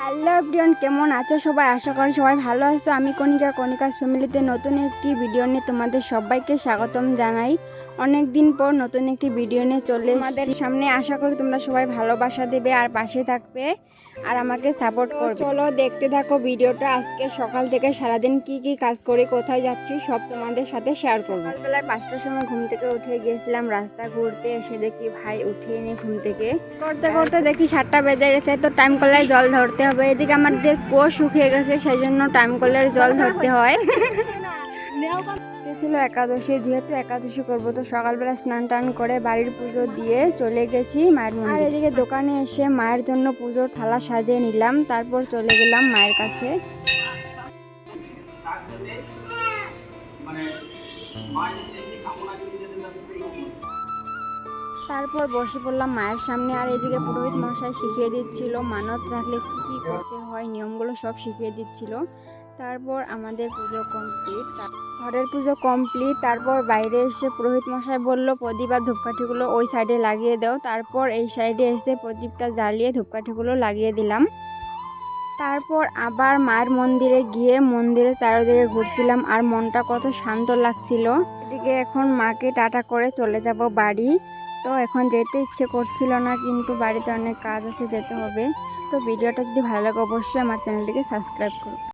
Hello প্রিয়ন কেমন আছো সবাই? আশা করি সবাই ভালো আছো। আমি কণিকা, কণিকাস ফ্যামিলিতে নতুন একটি ভিডিও নিয়ে তোমাদের সবাইকে স্বাগতম জানাই। অনেক দিন পর নতুন একটি ভিডিও নিয়ে চলে আমাদের সামনে আশা করি তোমরা সবাই ভালোবাসা দেবে আর পাশে থাকবে আর আমাকে সাপোর্ট করবে। চলো দেখতে থাকো ভিডিওটা আজকে সকাল থেকে সারাদিন কি কি কাজ করে কোথায় যাচ্ছি সব তোমাদের সাথে শেয়ার করব। সকালবেলায় পাঁচটার সময় ঘুম থেকে উঠে গিয়েছিলাম রাস্তা ঘুরতে। এসে দেখি ভাই উঠিয়ে নিয়ে ঘুম থেকে করতে করতে দেখি সাতটা বেজে গেছে। তো টাইম কলের জল ধরতে হবে। এদিকে আমাদের কুয়ো শুকিয়ে গেছে সেই জন্য টাইম কলের জল ধরতে হয়। ছিল একাদশী, যেহেতু একাদশী করব, তো সকালবেলা স্নান টান করে বাড়ির পুজো দিয়ে চলে গেছি মায়ের আর এদিকে দোকানে এসে মায়ের জন্য পুজোর থালা সাজিয়ে নিলাম, তারপর চলে গেলাম মায়ের কাছে। তারপর বসে পড়লাম মায়ের সামনে, আর এদিকে পুরোহিত মশাই শিখিয়ে দিচ্ছিল মানত রাখলে কী কী করতে হয়, নিয়মগুলো সব শিখিয়ে দিচ্ছিল। তারপর আমাদের পুজো কমপ্লিট ঘরের পুজো কমপ্লিট তারপর বাইরে এসে পুরোহিত মশাই বলল, প্রদীপ আর ধূপকাঠিগুলো ওই সাইডে লাগিয়ে দাও। তারপর এই সাইডে এসে প্রদীপটা জ্বালিয়ে ধূপকাঠিগুলো লাগিয়ে দিলাম। তারপর আবার মায়ের মন্দিরে গিয়ে মন্দিরের চারিদিকে ঘুরছিলাম আর মনটা কত শান্ত লাগছিল। এদিকে এখন মাকে টাটা করে চলে যাব বাড়ি। তো এখন যেতে ইচ্ছে করছিল না, কিন্তু বাড়িতে অনেক কাজ আছে, যেতে হবে। তো ভিডিওটা যদি ভালো লাগে, অবশ্যই আমার চ্যানেলটিকে সাবস্ক্রাইব করো।